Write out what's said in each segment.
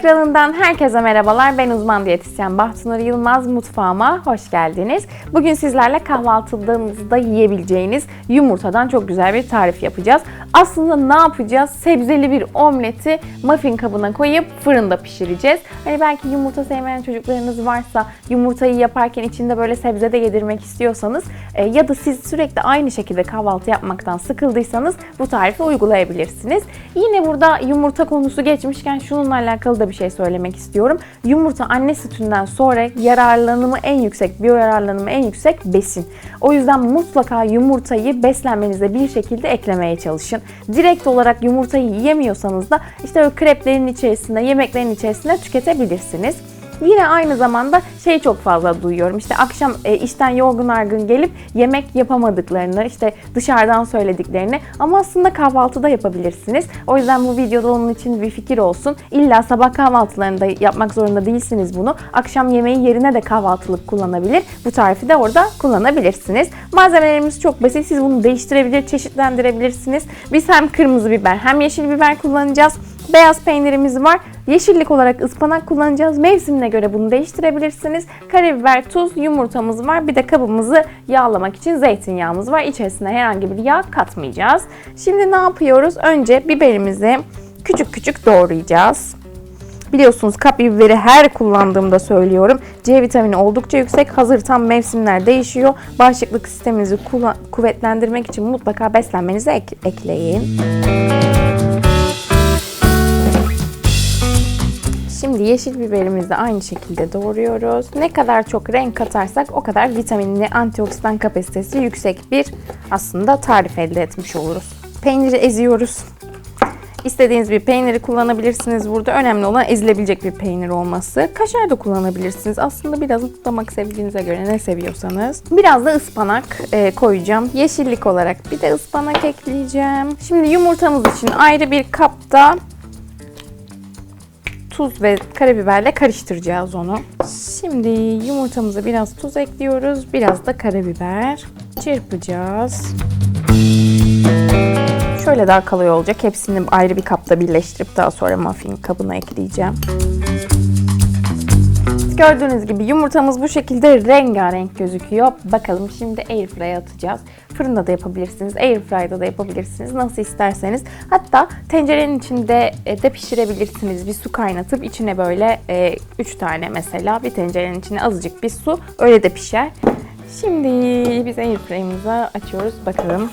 ekranından herkese merhabalar. Ben uzman diyetisyen Bahtunur Yılmaz mutfağıma hoş geldiniz. Bugün sizlerle kahvaltılığınızda yiyebileceğiniz yumurtadan çok güzel bir tarif yapacağız. Aslında ne yapacağız? Sebzeli bir omleti muffin kabına koyup fırında pişireceğiz. Hani belki yumurta sevmeyen çocuklarınız varsa yumurtayı yaparken içinde böyle sebze de yedirmek istiyorsanız e, ya da siz sürekli aynı şekilde kahvaltı yapmaktan sıkıldıysanız bu tarifi uygulayabilirsiniz. Yine burada yumurta konusu geçmişken şununla alakalı da bir şey söylemek istiyorum. Yumurta anne sütünden sonra yararlanımı en yüksek, biyo yararlanımı en yüksek besin. O yüzden mutlaka yumurtayı beslenmenize bir şekilde eklemeye çalışın. Direkt olarak yumurtayı yiyemiyorsanız da işte o kreplerin içerisinde, yemeklerin içerisinde tüketebilirsiniz. Yine aynı zamanda şey çok fazla duyuyorum. İşte akşam e, işten yorgun argın gelip yemek yapamadıklarını, işte dışarıdan söylediklerini ama aslında kahvaltıda yapabilirsiniz. O yüzden bu videoda onun için bir fikir olsun. İlla sabah kahvaltılarında yapmak zorunda değilsiniz bunu. Akşam yemeği yerine de kahvaltılık kullanabilir. Bu tarifi de orada kullanabilirsiniz. Malzemelerimiz çok basit. Siz bunu değiştirebilir, çeşitlendirebilirsiniz. Biz hem kırmızı biber hem yeşil biber kullanacağız. Beyaz peynirimiz var. Yeşillik olarak ıspanak kullanacağız. Mevsimine göre bunu değiştirebilirsiniz. Karabiber, tuz, yumurtamız var. Bir de kabımızı yağlamak için zeytinyağımız var. İçerisine herhangi bir yağ katmayacağız. Şimdi ne yapıyoruz? Önce biberimizi küçük küçük doğrayacağız. Biliyorsunuz kapya biberi her kullandığımda söylüyorum. C vitamini oldukça yüksek. Hazır tam mevsimler değişiyor. Bağışıklık sisteminizi kuvvetlendirmek için mutlaka beslenmenize ek- ekleyin. Şimdi yeşil biberimizi de aynı şekilde doğruyoruz. Ne kadar çok renk katarsak o kadar vitaminli antioksidan kapasitesi yüksek bir aslında tarif elde etmiş oluruz. Peyniri eziyoruz. İstediğiniz bir peyniri kullanabilirsiniz burada. Önemli olan ezilebilecek bir peynir olması. Kaşar da kullanabilirsiniz. Aslında biraz damak sevdiğinize göre ne seviyorsanız. Biraz da ıspanak e, koyacağım. Yeşillik olarak bir de ıspanak ekleyeceğim. Şimdi yumurtamız için ayrı bir kapta tuz ve karabiberle karıştıracağız onu. Şimdi yumurtamıza biraz tuz ekliyoruz. Biraz da karabiber. Çırpacağız. Şöyle daha kolay olacak. Hepsini ayrı bir kapta birleştirip daha sonra muffin kabına ekleyeceğim. Gördüğünüz gibi yumurtamız bu şekilde rengarenk gözüküyor. Bakalım şimdi airfryer'a atacağız. Fırında da yapabilirsiniz, airfryer'da da yapabilirsiniz. Nasıl isterseniz. Hatta tencerenin içinde e, de pişirebilirsiniz. Bir su kaynatıp içine böyle 3 tane mesela bir tencerenin içine azıcık bir su öyle de pişer. Şimdi biz airfryer'ımızı açıyoruz. Bakalım.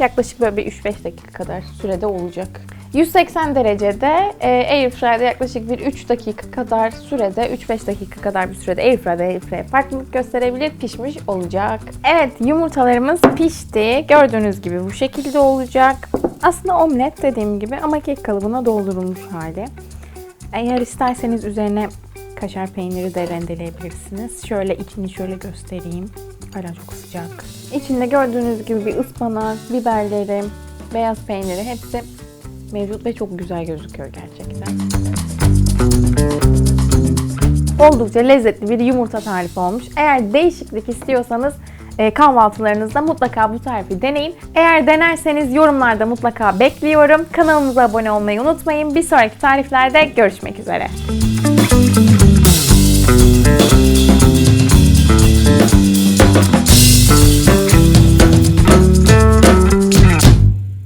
Yaklaşık böyle bir 3-5 dakika kadar sürede olacak. 180 derecede e, airfryer'da yaklaşık bir 3 dakika kadar sürede 3-5 dakika kadar bir sürede airfryer'da airfryer farklılık gösterebilir pişmiş olacak. Evet yumurtalarımız pişti. Gördüğünüz gibi bu şekilde olacak. Aslında omlet dediğim gibi ama kek kalıbına doldurulmuş hali. Eğer isterseniz üzerine kaşar peyniri de rendeleyebilirsiniz. Şöyle içini şöyle göstereyim. Hala çok sıcak. İçinde gördüğünüz gibi bir ıspanak, biberleri, beyaz peyniri hepsi mevcut ve çok güzel gözüküyor gerçekten. Oldukça lezzetli bir yumurta tarifi olmuş. Eğer değişiklik istiyorsanız e, kahvaltılarınızda mutlaka bu tarifi deneyin. Eğer denerseniz yorumlarda mutlaka bekliyorum. Kanalımıza abone olmayı unutmayın. Bir sonraki tariflerde görüşmek üzere.